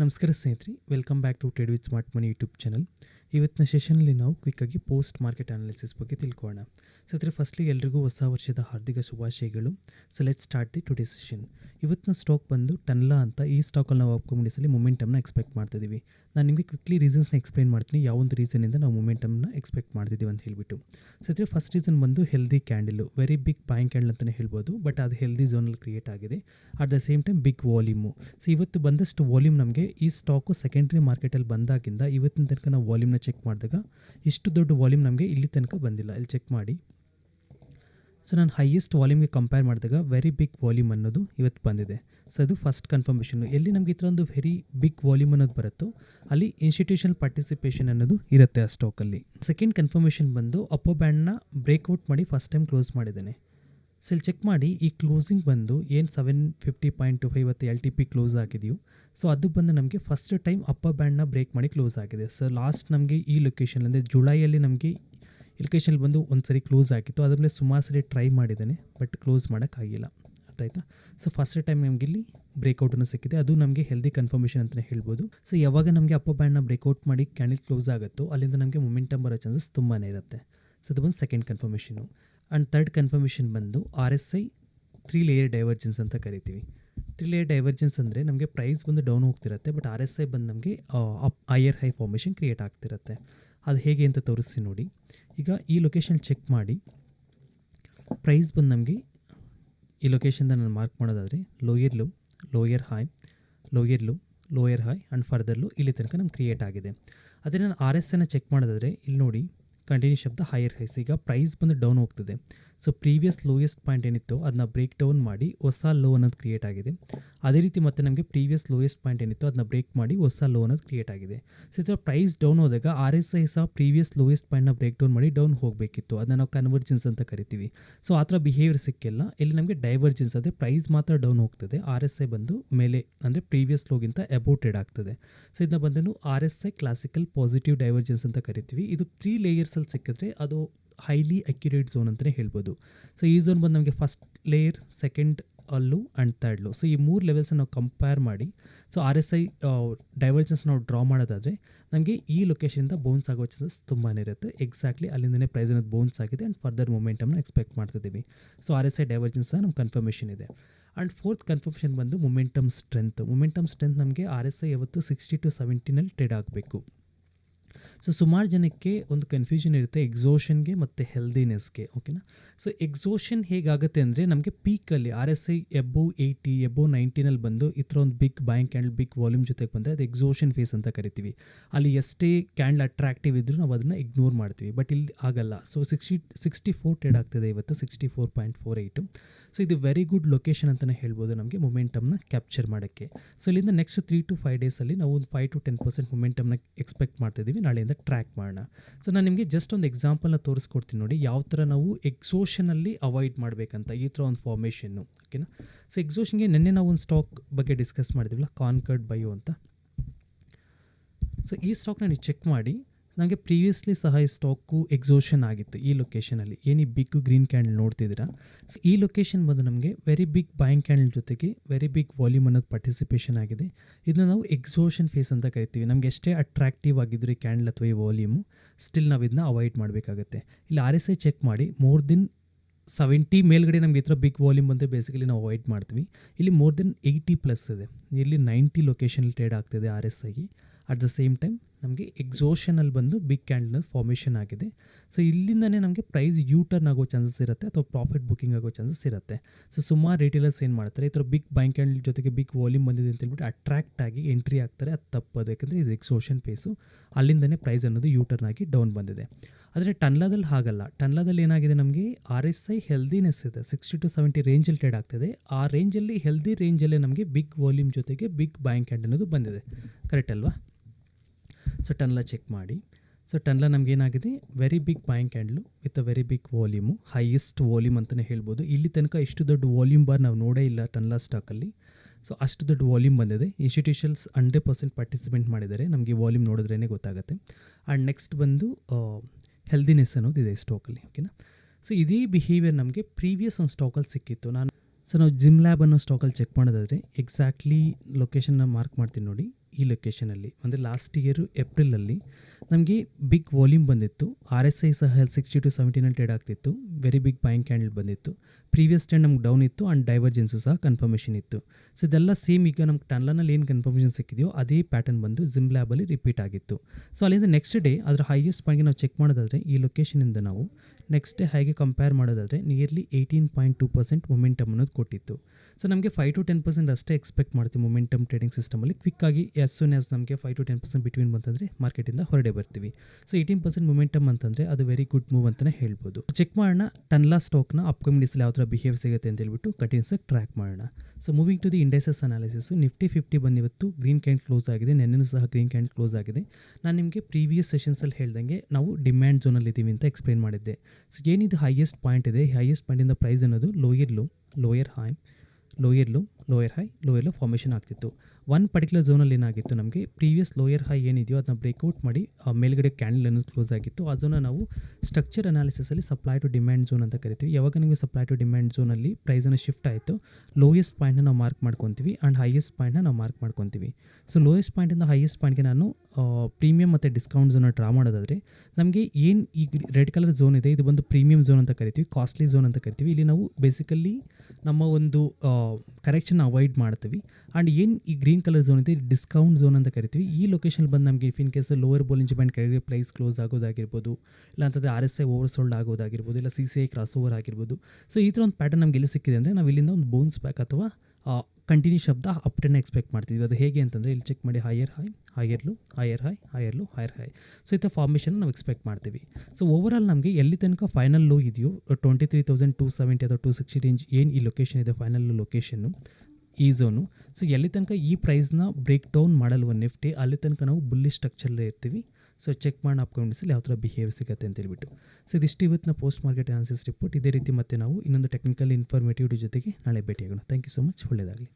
ನಮಸ್ಕಾರ ಸ್ನೇಹಿತರೆ welcome back to Trade With Smart Money YouTube channel ಇವತ್ತಿನ ಸೆಷನಲ್ಲಿ ನಾವು ಕ್ವಿಕ್ಕಾಗಿ ಪೋಸ್ಟ್ ಮಾರ್ಕೆಟ್ ಅನಾಲಿಸಿಸ್ ಬಗ್ಗೆ ತಿಳ್ಕೊಳ್ಳೋಣ. ಸ್ನೇಹಿತರೆ ಫಸ್ಟ್ಲಿ ಎಲ್ರಿಗೂ ಹೊಸ ವರ್ಷದ ಹಾರ್ದಿಕ ಶುಭಾಶಯಗಳು. So let start the today session ಇವತ್ತಿನ ಸ್ಟಾಕ್ ಬಂದು ಟನ್ಲಾ ಅಂತ ಈ ಸ್ಟಾಕಲ್ಲಿ ನಾವು ಅಪ್ಕೊಂಡಿಸಲಿ ಮೊಮೆಂಟಮ್ನ ಎಕ್ಸ್ಪೆಕ್ಟ್ ಮಾಡ್ತಿದ್ದೀವಿ ನಾನು ನಿಮಗೆ ಕ್ವಿಕ್ಲಿ ರೀಸನ್ಸ್ನ ಎಕ್ಸ್ಪ್ಲೈನ್ ಮಾಡ್ತೀನಿ ಯಾವೊಂದು ರೀಸನಿಂದ ನಾವು ಮೊಮೆಂಟಮ್ನ ಎಕ್ಸ್ಪೆಕ್ಟ್ ಮಾಡ್ತಿದ್ದೀವಿ ಅಂತ ಹೇಳಿಬಿಟ್ಟು. ಸ್ನೇಹಿತರೆ ಫಸ್ಟ್ ರೀಸನ್ ಬಂದು healthy candle very big buying candle ಅಂತಲೇ ಹೇಳ್ಬೋದು ಬಟ್ ಅದು ಹೆಲ್ದಿ ಝೋನಲ್ಲಿ ಕ್ರಿಯೇಟ್ ಆಗಿದೆ. At the same time big volume so ಇವತ್ತು ಬಂದಷ್ಟು ವಾಲ್ಯೂಮ್ ನಮಗೆ ಈ ಸ್ಟಾಕು ಸೆಕೆಂಡ್ರಿ ಮಾರ್ಕೆಟಲ್ಲಿ ಬಂದಾಗಿಂದ, ಇವತ್ತಿನ ತನಕ ನಾವು ವಾಲ್ಯೂಮ್ನ ಚೆಕ್ ಮಾಡಿದಾಗ, ಇಷ್ಟು ದೊಡ್ಡ ವಾಲ್ಯೂಮ್ ನಮಗೆ ಇಲ್ಲಿ ತನಕ ಬಂದಿಲ್ಲ. ಇಲ್ಲಿ ಚೆಕ್ ಮಾಡಿ. ಸೊ ನಾನು ಹೈಯೆಸ್ಟ್ ವಾಲ್ಯೂಮ್ಗೆ ಕಂಪೇರ್ ಮಾಡಿದಾಗ ವೆರಿ ಬಿಗ್ ವಾಲ್ಯೂಮ್ ಅನ್ನೋದು ಇವತ್ತು ಬಂದಿದೆ. ಸೊ ಅದು ಫಸ್ಟ್ ಕನ್ಫರ್ಮೇಷನ್ ಎಲ್ಲಿ ನಮಗೆ ಈ ಒಂದು ವೆರಿ ಬಿಗ್ ವಾಲ್ಯೂಮ್ ಅನ್ನೋದು ಬರುತ್ತೋ ಅಲ್ಲಿ ಇನ್ಸ್ಟಿಟ್ಯೂಷನ್ ಪಾರ್ಟಿಸಿಪೇಷನ್ ಅನ್ನೋದು ಇರುತ್ತೆ ಆ ಸ್ಟಾಕಲ್ಲಿ ಸೆಕೆಂಡ್ ಕನ್ಫರ್ಮೇಷನ್ ಬಂದು ಅಪ್ಪೋ ಬ್ಯಾಂಡ್ನ ಬ್ರೇಕ್ಔಟ್ ಮಾಡಿ ಫಸ್ಟ್ ಟೈಮ್ ಕ್ಲೋಸ್ ಮಾಡಿದ್ದೇನೆ. ಸೊ ಇಲ್ಲಿ ಚೆಕ್ ಮಾಡಿ ಈ ಕ್ಲೋಸಿಂಗ್ ಬಂದು ಏನು seven fifty point two five ಇವತ್ತು ಎಲ್ ಟಿ ಪಿ ಕ್ಲೋಸ್ ಆಗಿದೆಯೋ ಸೊ ಅದು ಬಂದು ನಮಗೆ ಫಸ್ಟ್ ಟೈಮ್ ಅಪ್ಪರ್ ಬ್ಯಾಂಡ್ನ ಬ್ರೇಕ್ ಮಾಡಿ ಕ್ಲೋಸ್ ಆಗಿದೆ. ಸೊ ಲಾಸ್ಟ್ ನಮಗೆ ಈ ಲೊಕೇಶನ್ ಅಂದರೆ ಜುಲೈಯಲ್ಲಿ ನಮಗೆ ಈ ಬಂದು ಒಂದು ಸರಿ ಕ್ಲೋಸ್ ಆಗಿತ್ತು ಅದಾದಮೇಲೆ ಸುಮಾರು ಸರಿ ಟ್ರೈ ಮಾಡಿದ್ದಾನೆ ಬಟ್ ಕ್ಲೋಸ್ ಮಾಡೋಕ್ಕಾಗಿಲ್ಲ ಅರ್ಥ ಸೊ ಫಸ್ಟ್ ಟೈಮ್ ನಮಗೆ ಇಲ್ಲಿ ಬ್ರೇಕೌಟನ್ನು ಸಿಕ್ಕಿದೆ. ಅದು ನಮಗೆ ಹೆಲ್ದಿ ಕನ್ಫರ್ಮೇಷನ್ ಅಂತಲೇ ಹೇಳ್ಬೋದು. ಸೊ ಯಾವಾಗ ನಮಗೆ ಅಪ್ಪ ಬ್ಯಾಂಡ್ನ ಬ್ರೇಕೌಟ್ ಮಾಡಿ ಕ್ಯಾಂಡಲ್ ಕ್ಲೋಸ್ ಆಗುತ್ತೋ, ಅಲ್ಲಿಂದ ನಮಗೆ ಮೊಮೆಂಟಮ್ ಬರೋ ಚಾನ್ಸಸ್ ತುಂಬಾ ಇರುತ್ತೆ. ಸೊ ಅದು ಬಂದು second confirmation and third confirmation ಬಂದು R S I three layer divergence ಅಂತ ಕರಿತೀವಿ. ತ್ರೀ ಲೇಯರ್ ಡೈವರ್ಜೆನ್ಸ್ ಅಂದರೆ ನಮಗೆ ಪ್ರೈಸ್ ಬಂದು ಡೌನ್ ಹೋಗ್ತಿರುತ್ತೆ ಬಟ್ ಆರ್ ಎಸ್ ಐ ಬಂದು ನಮಗೆ up higher high formation create ಆಗ್ತಿರುತ್ತೆ. ಅದು ಹೇಗೆ ಅಂತ ತೋರಿಸ್ತೀನಿ ನೋಡಿ. ಈಗ ಈ ಲೊಕೇಶನ್ ಚೆಕ್ ಮಾಡಿ. ಪ್ರೈಸ್ ಬಂದು ನಮಗೆ ಈ ಲೊಕೇಶನ್ದ ನಾನು ಮಾರ್ಕ್ ಮಾಡೋದಾದರೆ lower low lower high lower low lower high and further low ಇಲ್ಲಿ ತನಕ ನಮ್ಗೆ ಕ್ರಿಯೇಟ್ ಆಗಿದೆ. ಅದೇ ನಾನು ಆರ್ ಎಸ್ ಚೆಕ್ ಮಾಡೋದಾದರೆ ಇಲ್ಲಿ ನೋಡಿ ಕಂಟಿನ್ಯೂ ಶಬ್ದ ಹೈಯರ್ ಹೈಸ್ ಈಗ ಪ್ರೈಸ್ ಬಂದು ಡೌನ್ ಹೋಗ್ತದೆ. ಸೊ ಪ್ರೀವಿಯಸ್ ಲೋಯೆಸ್ಟ್ ಪಾಯಿಂಟ್ ಏನಿತ್ತು ಅದನ್ನ ಬ್ರೇಕ್ ಡೌನ್ ಮಾಡಿ ಹೊಸ ಲೋ ಅನ್ನೋದು ಕ್ರಿಯೇಟ್ ಆಗಿದೆ. ಅದೇ ರೀತಿ ಮತ್ತೆ ನಮಗೆ ಪ್ರೀವಿಯಸ್ ಲೋಯೆಸ್ಟ್ ಪಾಯಿಂಟ್ ಏನಿತ್ತು ಅದನ್ನ ಬ್ರೇಕ್ ಮಾಡಿ ಹೊಸ ಲೋ ಅನ್ನೋದು ಕ್ರಿಯೇಟ್ ಆಗಿದೆ. ಸೊ ಥರ ಪ್ರೈಸ್ ಡೌನ್ ಹೋದಾಗ ಆರ್ ಎಸ್ ಐ ಸಹ ಪ್ರೀವಿಯಸ್ ಲೋಯೆಸ್ಟ್ ಪಾಯಿಂಟ್ನ ಬ್ರೇಕ್ ಡೌನ್ ಮಾಡಿ ಡೌನ್ ಹೋಗಬೇಕಿತ್ತು. ಅದನ್ನ ನಾವು ಕನ್ವರ್ಜೆನ್ಸ್ ಅಂತ ಕರಿತೀವಿ. ಸೊ ಆ ಥರ ಬಿಹೇವಿಯರ್ ಸಿಕ್ಕಿಲ್ಲ. ಇಲ್ಲಿ ನಮಗೆ ಡೈವರ್ಜೆನ್ಸ್ ಅಂದರೆ ಪ್ರೈಸ್ ಮಾತ್ರ ಡೌನ್ ಹೋಗ್ತದೆ. ಆರ್ ಎಸ್ ಐ ಬಂದು ಮೇಲೆ ಅಂದರೆ ಪ್ರೀವಿಯಸ್ ಲೋಗಿಂತ ಅಬೌಟೆಡ್ ಆಗ್ತದೆ. ಸೊ ಇದನ್ನ ಬಂದನು R S I classical positive divergence ಅಂತ ಕರಿತೀವಿ. ಇದು ತ್ರೀ ಲೇಯರ್ಸಲ್ಲಿ ಸಿಕ್ಕಿದ್ರೆ ಅದು ಹೈಲಿ ಅಕ್ಯುರೇಟ್ ಝೋನ್ ಅಂತಲೇ ಹೇಳ್ಬೋದು. ಸೊ ಈ ಝೋನ್ ಬಂದು ನಮಗೆ ಫಸ್ಟ್ ಲೇಯರ್ ಸೆಕೆಂಡ್ ಅಲ್ಲು ಆ್ಯಂಡ್ ಥರ್ಡ್ ಲೋ ಸೊ ಈ ಮೂರು ಲೆವೆಲ್ಸನ್ನು ನಾವು ಕಂಪೇರ್ ಮಾಡಿ. So R S I divergence ನಾವು ಡ್ರಾ ಮಾಡೋದಾದರೆ ನಮಗೆ ಈ ಲೊಕೇಶನಿಂದ ಬೌನ್ಸ್ ಆಗೋ ಚಾನ್ಸಸ್ ತುಂಬಾ ಇರುತ್ತೆ. ಎಕ್ಸಾಕ್ಟ್ಲಿ ಅಲ್ಲಿಂದನೇ ಪ್ರೈಸ್ ಅನ್ನೋದು ಬೌನ್ಸ್ ಆಗಿದೆ ಆ್ಯಂಡ್ ಫರ್ದರ್ ಮೊಮೆಂಟಮ್ನ ಎಕ್ಸ್ಪೆಕ್ಟ್ ಮಾಡ್ತಿದ್ದೀವಿ. So R S I divergence ನಮ್ಮ ಕನ್ಫರ್ಮೇಷನ್ ಇದೆ. ಆ್ಯಂಡ್ ಫೋರ್ತ್ ಕನ್ಫರ್ಮೇಷನ್ ಬಂದು ಮೊಮೆಂಟಮ್ ಸ್ಟ್ರೆಂತ್ ಮೊಮೆಂಟಮ್ ಸ್ಟ್ರೆಂತ್ ನಮಗೆ ಆರ್ ಎಸ್ ಐ ಯಾವತ್ತು ಸಿಕ್ಸ್ಟಿ ಟು ಸೆವೆಂಟಿನಲ್ಲಿ ಟ್ರೇಡ್ ಆಗಬೇಕು. ಸೊ ಸುಮಾರು ಜನಕ್ಕೆ ಒಂದು ಕನ್ಫ್ಯೂಷನ್ ಇರುತ್ತೆ ಎಕ್ಸೋಷನ್ಗೆ ಮತ್ತು ಹೆಲ್ದಿನೆಸ್ಗೆ ಓಕೆನಾ ಸೊ ಎಕ್ಸೋಷನ್ ಹೇಗಾಗುತ್ತೆ ಅಂದರೆ ನಮಗೆ ಪೀಕಲ್ಲಿ R S I above eighty above ನೈಂಟಿನಲ್ಲಿ ಬಂದು ಈ ಥರ ಒಂದು big buying candle big volume ಜೊತೆಗೆ ಬಂದರೆ ಅದು ಎಕ್ಸೋಷನ್ ಫೇಸ್ ಅಂತ ಕರಿತೀವಿ. ಅಲ್ಲಿ ಎಷ್ಟೇ ಕ್ಯಾಂಡಲ್ ಅಟ್ರಾಕ್ಟಿವ್ ಇದ್ದರೂ ನಾವು ಅದನ್ನು ಇಗ್ನೋರ್ ಮಾಡ್ತೀವಿ. ಬಟ್ ಇಲ್ಲಿ ಆಗಲ್ಲ. So sixty sixty four trade ಆಗ್ತದೆ ಇವತ್ತು sixty four point four eight so ಇದು ವೆರಿ ಗುಡ್ ಲೊಕೇಶನ್ ಅಂತಲೇ ಹೇಳ್ಬೋದು ನಮಗೆ ಮೊಮೆಂಟಮ್ನ ಕ್ಯಾಪ್ಚರ್ ಮಾಡೋಕ್ಕೆ. ಸೊ ಇಲ್ಲಿಂದ ನೆಕ್ಸ್ಟ್ ತ್ರೀ ಟು ಫೈವ್ ಡೇಸಲ್ಲಿ ನಾವು ಒಂದು ಫೈವ್ ಟು ಟೆನ್ ಪರ್ಸೆಂಟ್ ಮೊಮೆಂಟಮ್ನ ಎಕ್ಸ್ಪೆಕ್ಟ್ ಮಾಡ್ತಿದ್ದೀವಿ ನಾಳೆಯಿಂದ ಟ್ರ್ಯಾಕ್ ಮಾಡೋಣ. ಸೊ, ನಾನು ನಿಮಗೆ ಜಸ್ಟ್ ಒಂದು ಎಕ್ಸಾಂಪಲ್ನ ತೋರಿಸ್ಕೊಡ್ತೀನಿ ನೋಡಿ. ಯಾವ ಥರ ನಾವು ಎಕ್ಸೋಷನಲ್ಲಿ ಅವಾಯ್ಡ್ ಮಾಡಬೇಕಂತ ಈ ಥರ ಒಂದು ಫಾರ್ಮೇಷನ್ನು ಓಕೆನಾ ಸೊ ಎಕ್ಸೋಷನ್ಗೆ ನಿನ್ನೆ ನಾವು ಒಂದು ಸ್ಟಾಕ್ ಬಗ್ಗೆ ಡಿಸ್ಕಸ್ ಮಾಡಿದ್ವಿಲ್ಲ ಕಾನ್ಕರ್ಡ್ ಬಯೋ ಅಂತ. ಸೊ ಈ ಸ್ಟಾಕ್ನ ನೀವು ಚೆಕ್ ಮಾಡಿ. ನನಗೆ ಪ್ರೀವಿಯಸ್ಲಿ ಸಹ ಈ ಸ್ಟಾಕು ಎಕ್ಸೋಷನ್ ಆಗಿತ್ತು ಈ ಲೊಕೇಶನಲ್ಲಿ ಏನು ಈ ಬಿಗ್ ಗ್ರೀನ್ ಕ್ಯಾಂಡಲ್ ನೋಡ್ತಿದ್ದೀರಾ? ಸೊ ಈ ಲೊಕೇಶನ್ ಬಂದು ನಮಗೆ ವೆರಿ ಬಿಗ್ ಬಾಯಿಂಗ್ ಕ್ಯಾಂಡಲ್ ಜೊತೆಗೆ ವೆರಿ ಬಿಗ್ ವಾಲ್ಯೂಮ್ ಅನ್ನೋದು ಪಾರ್ಟಿಸಿಪೇಷನ್ ಆಗಿದೆ. ಇದನ್ನ ನಾವು ಎಕ್ಸೋಷನ್ ಫೇಸ್ ಅಂತ ಕರಿತೀವಿ. ನಮಗೆ ಎಷ್ಟೇ ಅಟ್ರಾಕ್ಟಿವ್ ಆಗಿದ್ದರೆ ಈ ಕ್ಯಾಂಡಲ್ ಅಥವಾ ಈ ವಾಲ್ಯೂಮು ಸ್ಟಿಲ್ ನಾವು ಇದನ್ನ ಅವಾಯ್ಡ್ ಮಾಡಬೇಕಾಗುತ್ತೆ. ಇಲ್ಲಿ ಆರ್ ಎಸ್ ಐ ಚೆಕ್ ಮಾಡಿ ಮೋರ್ ದೆನ್ ಸೆವೆಂಟಿ ಮೇಲ್ಗಡೆ ನಮಗೆ ಈ ಥರ ಬಿಗ್ ವಾಲ್ಯೂಮ್ ಬಂದರೆ ಬೇಸಿಕಲಿ ನಾವು ಅವಾಯ್ಡ್ ಮಾಡ್ತೀವಿ. ಇಲ್ಲಿ ಮೋರ್ ದೆನ್ ಏಯ್ಟಿ ಪ್ಲಸ್ ಇದೆ. ಇಲ್ಲಿ ನೈಂಟಿ ಲೊಕೇಶನ್ ಟ್ರೇಡ್ ಆಗ್ತಿದೆ ಆರ್ ಎಸ್ ಐಗೆ ಅಟ್ ದ ಸೇಮ್ ಟೈಮ್ ನಮಗೆ ಎಕ್ಸೋಷನಲ್ಲಿ ಬಂದು ಬಿಗ್ ಕ್ಯಾಂಡಲ್ ಫಾರ್ಮೇಷನ್ ಆಗಿದೆ. ಸೊ ಇಲ್ಲಿಂದನೇ ನಮಗೆ ಪ್ರೈಸ್ ಯೂ ಟರ್ನ್ ಆಗೋ ಚಾನ್ಸಸ್ ಇರುತ್ತೆ ಅಥವಾ ಪ್ರಾಫಿಟ್ ಬುಕ್ಕಿಂಗ್ ಆಗೋ ಚಾನ್ಸಸ್ ಇರುತ್ತೆ. ಸೊ ಸುಮಾರು ರಿಟೇಲರ್ಸ್ ಏನು ಮಾಡ್ತಾರೆ? ಈ ಥರ ಬಿಗ್ ಬ್ಯಾಂಕ್ ಕ್ಯಾಂಡಲ್ ಜೊತೆಗೆ ಬಿಗ್ ವಾಲ್ಯೂಮ್ ಬಂದಿದೆ ಅಂತ ಹೇಳ್ಬಿಟ್ಟು ಅಟ್ರಾಕ್ಟ್ ಆಗಿ ಎಂಟ್ರಿ ಆಗ್ತಾರೆ ಅದು ತಪ್ಪೋದು ಯಾಕಂದರೆ ಇದು ಎಕ್ಸೋಷನ್ ಪೇಸು ಅಲ್ಲಿಂದನೇ ಪ್ರೈಸ್ ಅನ್ನೋದು ಯು ಟರ್ನ್ ಆಗಿ ಡೌನ್ ಬಂದಿದೆ. ಆದರೆ ಟನ್ಲಾದಲ್ಲಿ ಹಾಗಲ್ಲ. ಟನ್ಲಾದಲ್ಲಿ ಏನಾಗಿದೆ ನಮಗೆ? ಆರ್ ಎಸ್ ಐ ಹೆಲ್ದಿನೆಸ್ ಇದೆ. ಸಿಕ್ಸ್ಟಿ ಟು ಸೆವೆಂಟಿ ರೇಂಜಲ್ಲಿ ಟ್ರೇಡ್ ಆಗ್ತಿದೆ. ಆ ರೇಂಜಲ್ಲಿ ಹೆಲ್ದಿ ರೇಂಜಲ್ಲೇ ನಮಗೆ ಬಿಗ್ ವಾಲ್ಯೂಮ್ ಜೊತೆಗೆ ಬಿಗ್ ಬ್ಯಾಂಕ್ ಹ್ಯಾಂಡ್ ಅನ್ನೋದು ಬಂದಿದೆ. ಕರೆಕ್ಟ್ ಅಲ್ವಾ? ಸೊ ಟನ್ಲ ಚೆಕ್ ಮಾಡಿ ಸೊ ಟನ್ಲ ನಮಗೇನಾಗಿದೆ very big buying candle with a very big volume highest volume ಅಂತಲೇ ಹೇಳ್ಬೋದು ಇಲ್ಲಿ ತನಕ ಇಷ್ಟು ದೊಡ್ಡ ವಾಲ್ಯೂಮ್ ಬಾರ್ ನಾವು ನೋಡೇ ಇಲ್ಲ ಟನ್ಲ ಸ್ಟಾಕಲ್ಲಿ ಸೊ ಅಷ್ಟು ದೊಡ್ಡ ವಾಲ್ಯೂಮ್ ಬಂದಿದೆ ಇನ್ಸ್ಟಿಟ್ಯೂಷನ್ಸ್ ಹಂಡ್ರೆಡ್ ಪರ್ಸೆಂಟ್ ಪಾರ್ಟಿಸಿಪೇಟ್ ಮಾಡಿದರೆ ನಮಗೆ ವಾಲ್ಯೂಮ್ ನೋಡಿದ್ರೇ ಗೊತ್ತಾಗುತ್ತೆ ಆ್ಯಂಡ್ ನೆಕ್ಸ್ಟ್ ಬಂದು ಹೆಲ್ದಿನೆಸ್ ಅನ್ನೋದು ಇದೆ ಸ್ಟಾಕಲ್ಲಿ ಓಕೆನಾ ಸೊ ಇದೇ ಬಿಹೇವಿಯರ್ ನಮಗೆ ಪ್ರೀವಿಯಸ್ ಒಂದು ಸ್ಟಾಕಲ್ಲಿ ಸಿಕ್ಕಿತ್ತು ನಾನು ಸೊ ನಾವು ಜಿಮ್ ಲ್ಯಾಬ್ ಅನ್ನೋ ಸ್ಟಾಕಲ್ಲಿ ಚೆಕ್ ಮಾಡೋದಾದರೆ ಎಕ್ಸಾಕ್ಟ್ಲಿ ಲೊಕೇಶನ್ನ ಮಾರ್ಕ್ ಮಾಡ್ತೀನಿ ನೋಡಿ ಈ ಲೊಕೇಶನಲ್ಲಿ ಅಂದರೆ ಲಾಸ್ಟ್ ಇಯರು ಏಪ್ರಿಲಲ್ಲಿ ನಮಗೆ ಬಿಗ್ ವಾಲ್ಯೂಮ್ ಬಂದಿತ್ತು. ಆರ್ ಎಸ್ ಐ ಸಹ ಸಿಕ್ಸ್ಟಿ ಟು ಸೆವೆಂಟಿನಲ್ಲಿ ಟ್ರೇಡ್ ಆಗ್ತಿತ್ತು. ವೆರಿ ಬಿಗ್ ಬೈಯಿಂಗ್ ಕ್ಯಾಂಡಲ್ ಬಂದಿತ್ತು. ಪ್ರೀವಿಯಸ್ ಟೈಮ್ ನಮ್ಗೆ ಡೌನ್ ಇತ್ತು ಆ್ಯಂಡ್ ಡೈವರ್ಜೆನ್ಸು ಸಹ ಕನ್ಫರ್ಮೇಷನ್ ಇತ್ತು. ಸೊ ಇದೆಲ್ಲ ಸೇಮ್ ಈಗ ನಮ್ಗೆ ಟನ್ಲನಲ್ಲಿ ಏನು ಕನ್ಫರ್ಮೇಷನ್ ಸಿಕ್ಕಿದೆಯೋ ಅದೇ ಪ್ಯಾಟರ್ನ್ ಬಂದು ಜಿಮ್ ಲ್ಯಾಬಲ್ಲಿ ರಿಪೀಟ್ ಆಗಿತ್ತು. ಸೊ ಅಲ್ಲಿಂದ ನೆಕ್ಸ್ಟ್ ಡೇ ಅದರ ಹೈಯೆಸ್ಟ್ ಪಾಯಿಂಟ್ಗೆ ನಾವು ಚೆಕ್ ಮಾಡೋದಾದರೆ ಈ ಲೊಕೇಶನಿಂದ ನಾವು ನೆಕ್ಸ್ಟ್ ಡೇ ಹಾಗೆ ಕಂಪೇರ್ ಮಾಡೋದಾದರೆ nearly eighteen point two percent momentum ಅನ್ನೋದು ಕೊಟ್ಟಿತ್ತು. ಸೊ ನಮಗೆ ಫೈವ್ ಟು ಟೆನ್ ಪರ್ಸೆಂಟ್ ಅಷ್ಟೇ ಎಕ್ಸ್ಪೆಕ್ಟ್ ಮಾಡ್ತೀವಿ ಮೊಮೆಂಟಮ್ ಟ್ರೇಡಿಂಗ್ ಸಿಸ್ಟಮಲ್ಲಿ ಕ್ವಿಕ್ಕಾಗಿ ಎಸ್ ಸೂನ್ ಆಸ್ ನಮಗೆ five to ten percent between ಬಂತಂದರೆ ಮಾರ್ಕೆಟಿಂದ ಹೊರಡೆ ಬರ್ತೀವಿ. ಸೊ ಏಯ್ಟೀನ್ ಪರ್ಸೆಂಟ್ ಮೊಮೆಂಟಮ್ ಅಂತಂದರೆ ಅದು ವೆರಿ ಗುಡ್ ಮೂವ್ ಅಂತಲೇ ಹೇಳ್ಬೋದು. ಚೆಕ್ ಮಾಡೋಣ ಟನ್ಲಾ ಸ್ಟಾಕ್ನ ಅಪ್ಕಮಿಂಗ್ ಡೇಸಲ್ಲಿ ಯಾವ ಥರ ಬಿಹೇವ್ ಸಿಗುತ್ತೆ ಅಂತ ಹೇಳ್ಬಿಟ್ಟು ಕಟಿನ್ಸಾಗಿ ಟ್ರ್ಯಾಕ್ ಮಾಡೋಣ. So moving to the indices analysis Nifty fifty ಬಂದಿವತ್ತು green candle close ಆಗಿದೆ. ನೆನ್ನೆನೂ ಸಹ ಗ್ರೀನ್ ಕ್ಯಾಂಡ್ ಕ್ಲೋಸ್ ಆಗಿದೆ. ನಾನು ನಿಮಗೆ ಪ್ರೀವಿಯಸ್ ಸೆಷನ್ಸಲ್ಲಿ ಹೇಳ್ದಂಗೆ ನಾವು ಡಿಮ್ಯಾಂಡ್ ಝೋನಲ್ಲಿ ಇದ್ದೀವಿ ಅಂತ ಎಕ್ಸ್ಪ್ಲೇನ್ ಮಾಡಿದ್ದೆ. ಸೊ ಏನಿದು ಹೈಯೆಸ್ಟ್ ಪಾಯಿಂಟ್ ಇದೆ? ಹೈಯೆಸ್ಟ್ ಪಾಯಿಂಟಿಂದ ಪ್ರೈಸ್ ಅನ್ನೋದು lower low lower high lower low lower high lower low formation ಆಗ್ತಿತ್ತು. ಒನ್ ಪರ್ಟಿಕ್ಯುಲರ್ ಝೋನಲ್ಲಿ ಏನಾಗಿತ್ತು ನಮಗೆ ಪ್ರೀವಿಯಸ್ ಲೋಯರ್ ಹೈ ಏನಿದೆಯೋ ಅದನ್ನ ಬ್ರೇಕ್ಔಟ್ ಮಾಡಿ ಮೇಲ್ಗಡೆ ಕ್ಯಾಂಡಲ್ ಅನ್ನೋದು ಕ್ಲೋಸ್ ಆಗಿತ್ತು. ಆ ಝೋನ ನಾವು ಸ್ಟ್ರಕ್ಚರ್ ಅನಾಲಿಸಿಸಲ್ಲಿ ಸಪ್ಲೈ ಟು ಡಿಮ್ಯಾಂಡ್ ಝೋನ್ ಅಂತ ಕರಿತೀವಿ. ಯಾವಾಗ ನಿಮಗೆ ಸಪ್ಲೈ ಟು ಡಿಮ್ಯಾಂಡ್ ಝೋನಲ್ಲಿ ಪ್ರೈಸನ್ನು ಶಿಫ್ಟ್ ಆಯಿತು ಲೋಯೆಸ್ಟ್ ಪಾಯಿಂಟ್ನ ನಾವು ಮಾರ್ಕ್ ಮಾಡ್ಕೊತೀವಿ ಆ್ಯಂಡ್ ಹೈಯೆಸ್ಟ್ ಪಾಯಿಂಟ್ನ ನಾವು ಮಾರ್ಕ್ ಮಾಡ್ಕೊತೀವಿ. ಸೊ ಲೋಯೆಸ್ಟ್ ಪಾಯಿಂಟಿಂದ ಹೈಯೆಸ್ಟ್ ಪಾಯಿಂಟ್ಗೆ ನಾನು ಪ್ರೀಮಿಯಮ್ ಮತ್ತು ಡಿಸ್ಕೌಂಟ್ ಝೋನ ಡ್ರಾ ಮಾಡೋದಾದರೆ, ನಮಗೆ ಏನು ಈ ರೆಡ್ ಕಲರ್ ಝೋನ್ ಇದೆ, ಇದು ಬಂದು ಪ್ರೀಮಿಯಂ ಝೋನ್ ಅಂತ ಕರಿತೀವಿ ಕಾಸ್ಟ್ಲಿ ಝೋನ್ ಅಂತ ಕರಿತೀವಿ. ಇಲ್ಲಿ ನಾವು ಬೇಸಿಕಲಿ ನಮ್ಮ ಒಂದು ಕರೆಕ್ಷನ್ ಅವಾಯ್ಡ್ ಮಾಡ್ತೀವಿ. ಆ್ಯಂಡ್ ಏನು ಈ ಗ್ರೀನ್ ಕಲರ್ ಝೋನ್ ಇದೆ ಡಿಸ್ಕೌಂಟ್ ಝೋನ್ ಅಂತ ಕರಿತೀವಿ. ಈ ಲೊಕೇಶನ್ ಬಂದು ನಮಗೆ if in case lower Bollinger band ಕೆಳಗೆ ಪ್ರೈಸ್ ಕ್ಲೋಸ್ ಆಗೋದಾಗಿರ್ಬೋದು ಇಲ್ಲ ಅಂತಂದರೆ R S I over sold ಆಗೋದಾಗಿರ್ಬೋದು, ಇಲ್ಲ C C I cross over ಆಗಿರ್ಬೋದು. ಸೊ ಈ ಥರ ಒಂದು ಪ್ಯಾಟರ್ನ್ ನಮಗೆ ಎಲ್ಲಿ ಸಿಕ್ಕಿದೆ ಅಂದರೆ ನಾವು ಇಲ್ಲಿಂದ ಒಂದು ಬೋನ್ಸ್ ಬ್ಯಾಕ್ ಅಥವಾ ಕಂಟಿನ್ಯೂ ಶಬ್ದ ಅಪ್ಟನ್ನ ಎಕ್ಸ್ಪೆಕ್ಟ್ ಮಾಡ್ತಿದ್ವಿ. ಅದು ಹೇಗೆ ಅಂತಂದರೆ ಇಲ್ಲಿ ಚೆಕ್ ಮಾಡಿ higher high higher low higher high higher low higher high so ಈ ಥರ ಫಾರ್ಮೇಷನ್ ನಾವು ಎಕ್ಸ್ಪೆಕ್ಟ್ ಮಾಡ್ತೀವಿ. ಸೊ ಓವರಾಲ್ ನಮಗೆ ಎಲ್ಲಿ ತನಕ ಫೈನಲ್ ಲೋ ಇದೆಯೋ twenty three thousand two seventy ಅಥವಾ ಟು ಸಿಕ್ಸ್ಟಿ ರೇಂಜ್ ಏನು ಈ ಲೊಕೇಶನ್ ಇದೆ ಫೈನಲ್ ಲೊಕೇಶನ್ನು ಈ ಝೋನು ಸೊ ಎಲ್ಲಿ ತನಕ ಈ ಪ್ರೈಸ್ನ ಬ್ರೇಕ್ ಡೌನ್ ಮಾಡಲ್ವ ನಿಫ್ಟಿ ಅಲ್ಲಿ ತನಕ ನಾವು ಬುಲ್ಲಿ ಸ್ಟ್ರಕ್ಚರಲ್ಲೇ ಇರ್ತೀವಿ. ಸೊ ಚೆಕ್ ಮಾಡಿ ಅಪ್ಕೌಂಟ್ಸಲ್ಲಿ ಯಾವ ಥರ ಬಿಹೇವ್ ಸಿಗುತ್ತೆ ಅಂತ ಹೇಳ್ಬಿಟ್ಟು. ಸೊ ಇದಿಷ್ಟು ಇವತ್ತಿನ ಪೋಸ್ಟ್ ಮಾರ್ಕೆಟ್ ಅನಾಲಿಸಿಸ್ ರಿಪೋರ್ಟ್ ಇದೇ ರೀತಿ ಮತ್ತೆ ನಾವು ಇನ್ನೊಂದು ಟೆಕ್ನಿಕಲ್ ಇನ್ಫಾರ್ಮೇಟಿವ್ ಜೊತೆಗೆ ನಾಳೆ ಭೇಟಿಯಾಗೋಣ. ಥ್ಯಾಂಕ್ ಯು ಸೊ ಮಚ್ ಒಳ್ಳೆಯದಾಗಲಿ